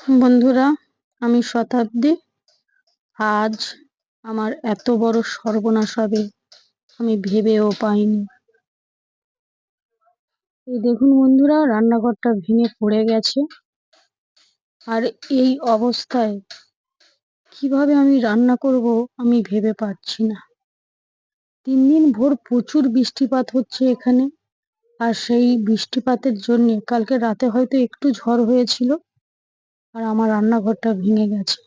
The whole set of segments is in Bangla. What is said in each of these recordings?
বন্ধুরা, আমি শতাব্দী। আজ আমার এত বড় সর্বনাশ হবে, আমি ভেবেও পাইনি। এই দেখুন বন্ধুরা, রান্নাঘরটা ভেঙে পড়ে গেছে। আর এই অবস্থায় কীভাবে আমি রান্না করব, আমি ভেবে পাচ্ছি না। তিন দিন ভোর প্রচুর বৃষ্টিপাত হচ্ছে এখানে। আর সেই বৃষ্টিপাতের জন্য, কালকে রাতে হয়তো একটু ঝড় হয়েছিল। আর আমার রান্নাঘরটা ভেঙে গেছে।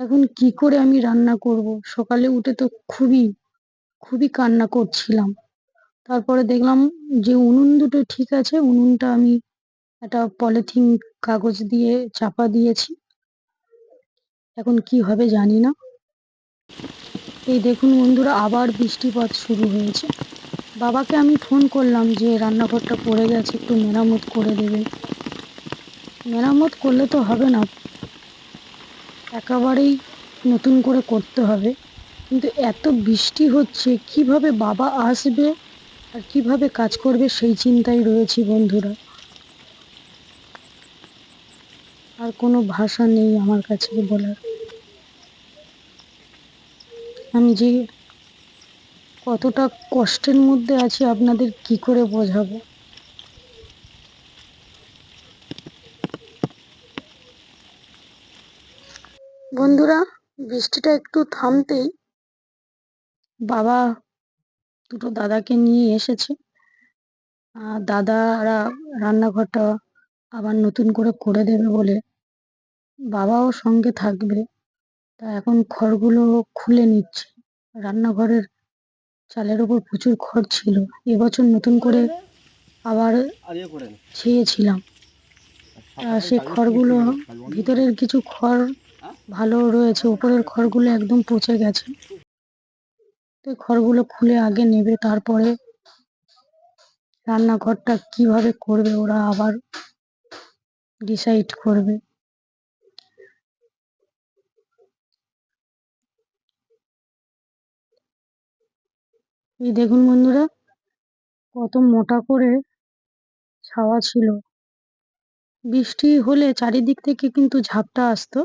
এখন কি করে আমি রান্না করব? সকালে উঠে তো খুবই খুবই কান্না করছিলাম। তারপরে দেখলাম যে উনুন দুটো ঠিক আছে, উনুনটা আমি একটা পলিথিন কাগজ দিয়ে চাপা দিয়েছি। এখন কি হবে জানি না। এই দেখুন বন্ধুরা, আবার বৃষ্টিপাত শুরু হয়েছে। বাবাকে আমি ফোন করলাম যে রান্নাঘরটা পড়ে গেছে, একটু মেরামত করে দেবে। মেরামত করলে তো হবে না। একেবারেই নতুন করে করতে হবে। কিন্তু এত বৃষ্টি হচ্ছে, কীভাবে বাবা আসবে আর কীভাবে কাজ করবে সেই চিন্তায় রয়েছি বন্ধুরা। আর কোনো ভাষা নেই আমার কাছে বলার। আমি যে কতটা কষ্টের মধ্যে আছি আপনাদের কি করে বোঝাবো? বন্ধুরা, বৃষ্টিটা একটু থামতেই বাবা দুটো দাদাকে নিয়ে এসেছে। আর দাদারা রান্নাঘরটা আবার নতুন করে করে দেবে বলে বাবাও সঙ্গে থাকবে। তা এখন খড়গুলো খুলে নিচ্ছে। রান্নাঘরের চালের ওপর প্রচুর খড় ছিল। এবছর নতুন করে আবার ছেয়েছিলাম সেই খড়গুলো ভিতরের কিছু খড় ভালো রয়েছে। উপরের খড়গুলো একদম পচে গেছে। তো খড়গুলো খুলে আগে নেবে, তারপরে রান্নাঘরটা কীভাবে করবে ওরা আবার ডিসাইড করবে। এই দেখুন বন্ধুরা, কত মোটা করে ছাওয়া ছিল। বৃষ্টি হলে চারিদিক থেকে কিন্তু ঝাপটা আসতো।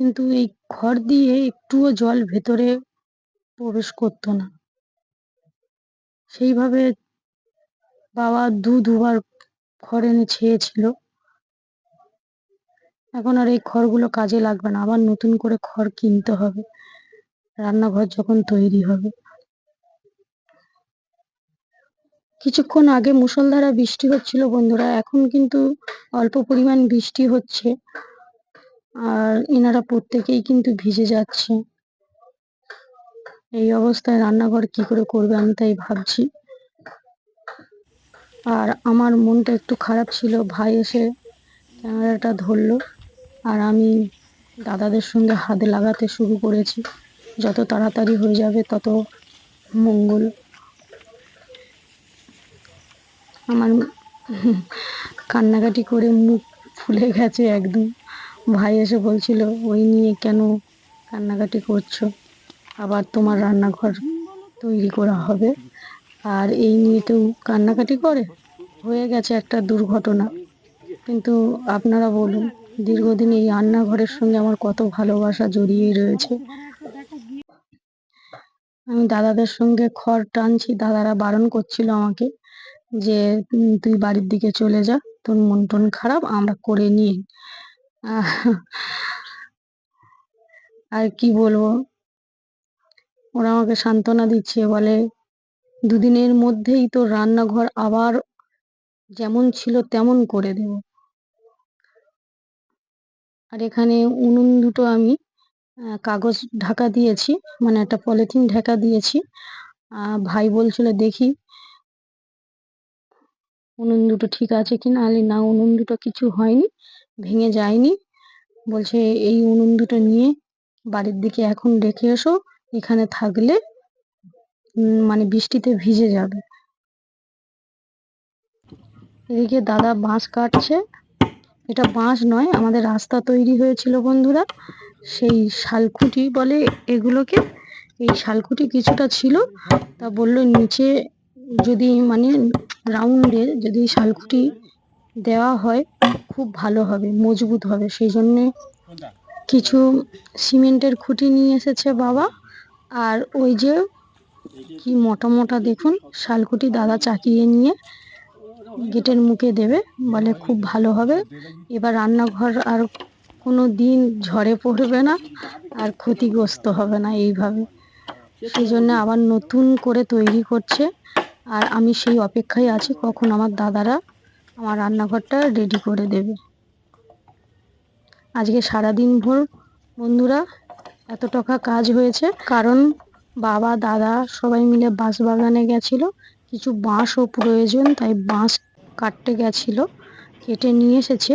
কিন্তু এই খড় দিয়ে একটুও জল ভেতরে প্রবেশ করতো না। সেইভাবে বাবা দু দুবার খড় এনে ছেয়েছিল। এখন আর এই খড়গুলো কাজে লাগবে না। আবার নতুন করে খড় কিনতে হবে। রান্নাঘর যখন তৈরি হবে। কিছুক্ষণ আগে মুষলধারা বৃষ্টি হচ্ছিল বন্ধুরা। এখন কিন্তু অল্প পরিমাণ বৃষ্টি হচ্ছে। আর এনারা প্রত্যেকেই কিন্তু ভিজে যাচ্ছে। এই অবস্থায় রান্নাঘর কি করে করবে আমি তাই ভাবছি। আর আমার মনটা একটু খারাপ ছিল, ভাই এসে ক্যামেরাটা ধরলো আর আমি দাদাদের সঙ্গে হাতে লাগাতে শুরু করেছি। যত তাড়াতাড়ি হয়ে যাবে তত মঙ্গল। আমার কান্নাকাটি করে মুখ ফুলে গেছে একদম। ভাই এসে বলছিল, ওই নিয়ে কেন কান্নাকাটি করছ? আবার তোমার রান্নাঘর তৈরি করা হবে। আর এই নিয়ে কেউ কান্নাকাটি করে? হয়ে গেছে একটা দুর্ঘটনা। কিন্তু আপনারা বলুন, দীর্ঘদিন এই রান্নাঘরের সঙ্গে আমার কত ভালোবাসা জড়িয়ে রয়েছে। আমি দাদাদের সঙ্গে খড় টানছি, দাদারা বারণ করছিল আমাকে যে তুই বাড়ির দিকে চলে যা, তোর মন টন খারাপ, আমরা করে নিই। আর কি বলব? ওরা আমাকে সান্ত্বনা দিচ্ছে, বলে দুদিনের মধ্যেই তো রান্নাঘর আবার যেমন ছিল তেমন করে দেব। আর এখানে উনুন দুটো আমি কাগজ ঢাকা দিয়েছি মানে একটা পলিথিন ঢাকা দিয়েছি। ভাই বলছিল, দেখি উনুন দুটো ঠিক আছে কি না আলি না, উনুন দুটো কিছু হয়নি। ভেঙে যায়নি। বলছে, এই উনুন দুটো নিয়ে বাড়ির দিকে এখন রেখে এসো। এখানে থাকলে মানে বৃষ্টিতে ভিজে যাবে। এদিকে দাদা বাঁশ কাটছে। এটা বাঁশ নয়, আমাদের রাস্তা তৈরি হয়েছিল বন্ধুরা। সেই শালকুটি বলে এগুলোকে। এই শালকুটি কিছুটা ছিল। তা বলল, নিচে যদি মানে রাউন্ডে যদি শালকুটি দেওয়া হয় খুব ভালো হবে মজবুত হবে। সেই জন্যে কিছু সিমেন্টের খুঁটি নিয়ে এসেছে বাবা। আর ওই যে কি মোটা মোটা দেখুন শালকুটি দাদা চাকিয়ে নিয়ে গেটের মুখে দেবে বলে খুব ভালো হবে। এবার রান্নাঘর আর কোনো দিন ঝড়ে পড়বে না আর ক্ষতিগ্রস্ত হবে না এইভাবে। সেই জন্য আবার নতুন করে তৈরি করছে। আর আমি সেই অপেক্ষায় আছি কখন আমার দাদারা আমার রান্নাঘরটা রেডি করে দেবে। আজকে সারাদিন ভোর, বন্ধুরা, এত টাকা কাজ হয়েছে। কারণ বাবা, দাদা সবাই মিলে বাঁশ বাগানে গেছিল। কিছু বাঁশও প্রয়োজন, তাই বাঁশ কাটতে গেছিল, কেটে নিয়ে এসেছে।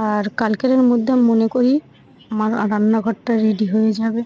আর কালকের মধ্যে মনে করি আমার রান্নাঘরটা রেডি হয়ে যাবে।